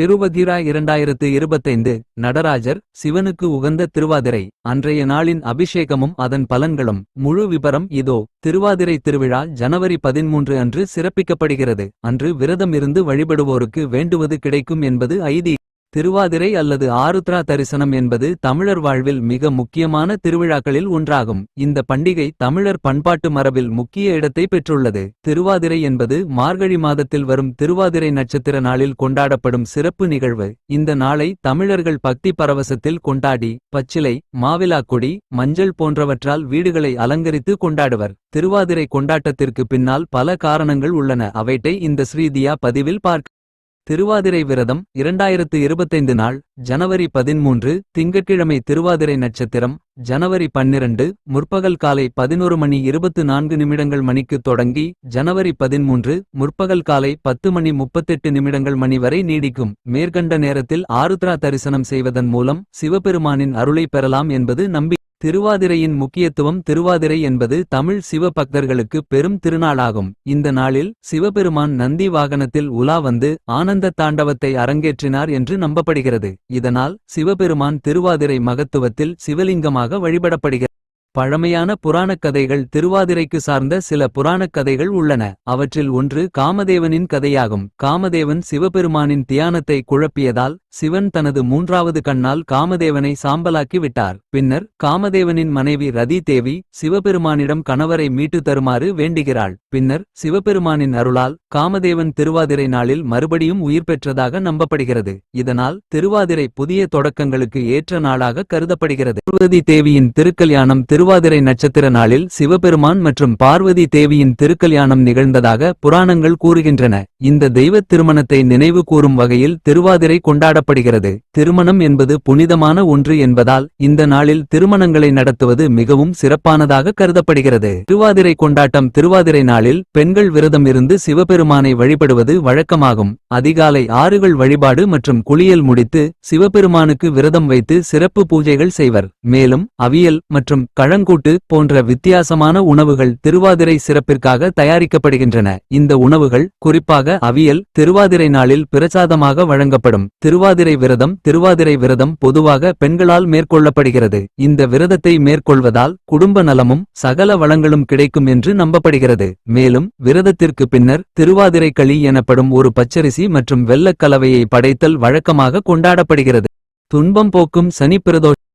திருவதிரா இரண்டாயிரத்து இருபத்தைந்து நடராஜர் சிவனுக்கு உகந்த திருவாதிரை அன்றைய நாளின் அபிஷேகமும் அதன் பலன்களும். முழு விபரம் இதோ திருவாதிரை திருவிழா ஜனவரி பதிமூன்று அன்று சிறப்பிக்கப்படுகிறது. அன்று விரதம் இருந்து வழிபடுவோருக்கு வேண்டுவது கிடைக்கும் என்பது ஐதீ திருவாதிரை அல்லது ஆருத்ரா தரிசனம் என்பது தமிழர் வாழ்வில் மிக முக்கியமான திருவிழாக்களில் ஒன்றாகும். இந்த பண்டிகை தமிழர் பண்பாட்டு மரபில் முக்கிய இடத்தை பெற்றுள்ளது. திருவாதிரை என்பது மார்கழி மாதத்தில் வரும் திருவாதிரை நட்சத்திர நாளில் கொண்டாடப்படும் சிறப்பு நிகழ்வு. இந்த நாளை தமிழர்கள் பக்தி பரவசத்தில் கொண்டாடி பச்சிலை மாவிலாக்குடி மஞ்சள் போன்றவற்றால் வீடுகளை அலங்கரித்து கொண்டாடுவர். திருவாதிரை கொண்டாட்டத்திற்கு பின்னால் பல காரணங்கள் உள்ளன. அவைட்டை இந்த ஸ்ரீதியா பதிவில் பார்க்க திருவாதிரை விரதம் இரண்டாயிரத்து இருபத்தைந்து நாள் ஜனவரி பதிமூன்று திங்கட்கிழமை திருவாதிரை நட்சத்திரம் ஜனவரி பன்னிரண்டு முற்பகல் காலை பதினொரு மணி இருபத்து நான்கு நிமிடங்கள் மணிக்கு தொடங்கி ஜனவரி பதிமூன்று முற்பகல் காலை பத்து மணி முப்பத்தெட்டு நிமிடங்கள் மணி வரை நீடிக்கும். மேற்கண்ட நேரத்தில் ஆருத்ரா தரிசனம் செய்வதன் மூலம் சிவபெருமானின் அருளை பெறலாம் என்பது நம்பி திருவாதிரையின் முக்கியத்துவம் திருவாதிரை என்பது தமிழ் சிவ பக்தர்களுக்கு பெரும் திருநாளாகும். இந்த நாளில் சிவபெருமான் நந்தி வாகனத்தில் உலா வந்து ஆனந்த தாண்டவத்தை அரங்கேற்றினார் என்று நம்பப்படுகிறது. இதனால் சிவபெருமான் திருவாதிரை மகத்துவத்தில் சிவலிங்கமாக வழிபடப்படுகிறது. பழமையான புராணக் கதைகள் திருவாதிரைக்கு சார்ந்த சில புராணக் கதைகள் உள்ளன. அவற்றில் ஒன்று காமதேவனின் கதையாகும். காமதேவன் சிவபெருமானின் தியானத்தை குழப்பியதால் சிவன் தனது மூன்றாவது கண்ணால் காமதேவனை சாம்பலாக்கி விட்டார். பின்னர் காமதேவனின் மனைவி ரதி தேவி சிவபெருமானிடம் கணவரை மீட்டு தருமாறு வேண்டுகிறாள். பின்னர் சிவபெருமானின் அருளால் காமதேவன் திருவாதிரை நாளில் மறுபடியும் உயிர் பெற்றதாக நம்பப்படுகிறது. இதனால் திருவாதிரை புதிய தொடக்கங்களுக்கு ஏற்ற நாளாக கருதப்படுகிறது. தேவியின் திருக்கல்யாணம் திரு திருவாதிரை நட்சத்திர நாளில் சிவபெருமான் மற்றும் பார்வதி தேவியின் திருக்கல்யாணம் நிகழ்ந்ததாக புராணங்கள் கூறுகின்றன. இந்த தெய்வத் திருமணத்தை நினைவு கூறும் வகையில் திருவாதிரை கொண்டாடப்படுகிறது. திருமணம் என்பது புனிதமான ஒன்று என்பதால் இந்த நாளில் திருமணங்களை நடத்துவது மிகவும் சிறப்பானதாக கருதப்படுகிறது. திருவாதிரை கொண்டாட்டம் திருவாதிரை நாளில் பெண்கள் விரதம் இருந்து சிவபெருமானை வழிபடுவது வழக்கமாகும். அதிகாலை ஆறுகள் வழிபாடு மற்றும் குளியல் முடித்து சிவபெருமானுக்கு விரதம் வைத்து சிறப்பு பூஜைகள் செய்வர். மேலும் அவியல் மற்றும் பழங்கூட்டு போன்ற வித்தியாசமான உணவுகள் திருவாதிரை சிறப்பிற்காக தயாரிக்கப்படுகின்றன. இந்த உணவுகள் குறிப்பாக அவியல் திருவாதிரை நாளில் பிரசாதமாக வழங்கப்படும். திருவாதிரை விரதம் திருவாதிரை விரதம் பொதுவாக பெண்களால் மேற்கொள்ளப்படுகிறது. இந்த விரதத்தை மேற்கொள்வதால் குடும்ப நலமும் சகல வளங்களும் கிடைக்கும் என்று நம்பப்படுகிறது. மேலும் விரதத்திற்கு பின்னர் திருவாதிரை களி எனப்படும் ஒரு பச்சரிசி மற்றும் வெள்ளக் கலவையை படைத்தல் வழக்கமாக கொண்டாடப்படுகிறது. துன்பம் போக்கும் சனி பிரதோஷ